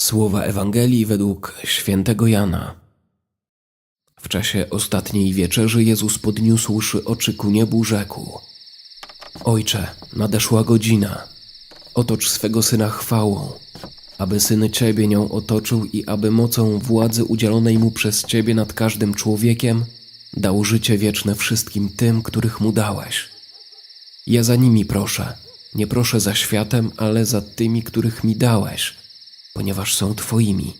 Słowa Ewangelii według świętego Jana. W czasie ostatniej wieczerzy Jezus podniósłszy oczy ku niebu rzekł: Ojcze, nadeszła godzina. Otocz swego syna chwałą, aby syn ciebie nią otoczył i aby mocą władzy udzielonej mu przez ciebie nad każdym człowiekiem dał życie wieczne wszystkim tym, których mu dałeś. Ja za nimi proszę, nie proszę za światem, ale za tymi, których mi dałeś, ponieważ są Twoimi.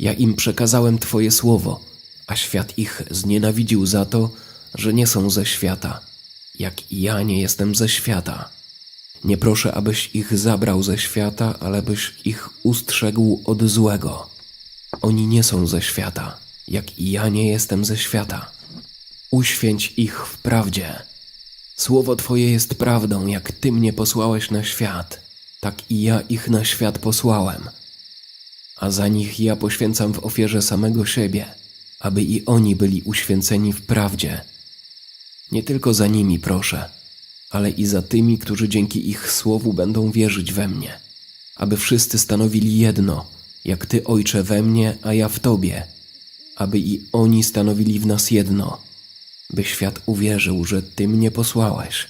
Ja im przekazałem Twoje słowo, a świat ich znienawidził za to, że nie są ze świata, jak i ja nie jestem ze świata. Nie proszę, abyś ich zabrał ze świata, ale byś ich ustrzegł od złego. Oni nie są ze świata, jak i ja nie jestem ze świata. Uświęć ich w prawdzie. Słowo Twoje jest prawdą, jak Ty mnie posłałeś na świat, tak i ja ich na świat posłałem. A za nich ja poświęcam w ofierze samego siebie, aby i oni byli uświęceni w prawdzie. Nie tylko za nimi proszę, ale i za tymi, którzy dzięki ich słowu będą wierzyć we mnie, aby wszyscy stanowili jedno, jak Ty, Ojcze, we mnie, a ja w Tobie, aby i oni stanowili w nas jedno, by świat uwierzył, że Ty mnie posłałeś.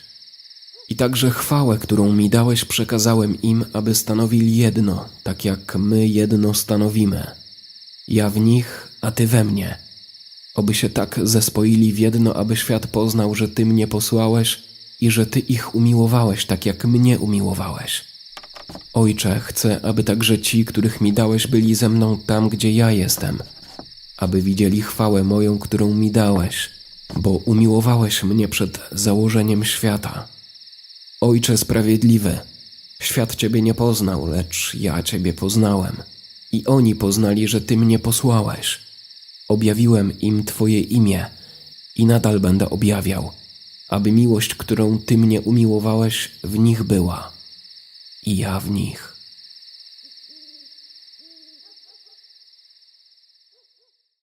I także chwałę, którą mi dałeś, przekazałem im, aby stanowili jedno, tak jak my jedno stanowimy. Ja w nich, a Ty we mnie. Oby się tak zespoili w jedno, aby świat poznał, że Ty mnie posłałeś i że Ty ich umiłowałeś, tak jak mnie umiłowałeś. Ojcze, chcę, aby także ci, których mi dałeś, byli ze mną tam, gdzie ja jestem, aby widzieli chwałę moją, którą mi dałeś, bo umiłowałeś mnie przed założeniem świata. Ojcze sprawiedliwy, świat Ciebie nie poznał, lecz ja Ciebie poznałem. I oni poznali, że Ty mnie posłałeś. Objawiłem im Twoje imię i nadal będę objawiał, aby miłość, którą Ty mnie umiłowałeś, w nich była. I ja w nich.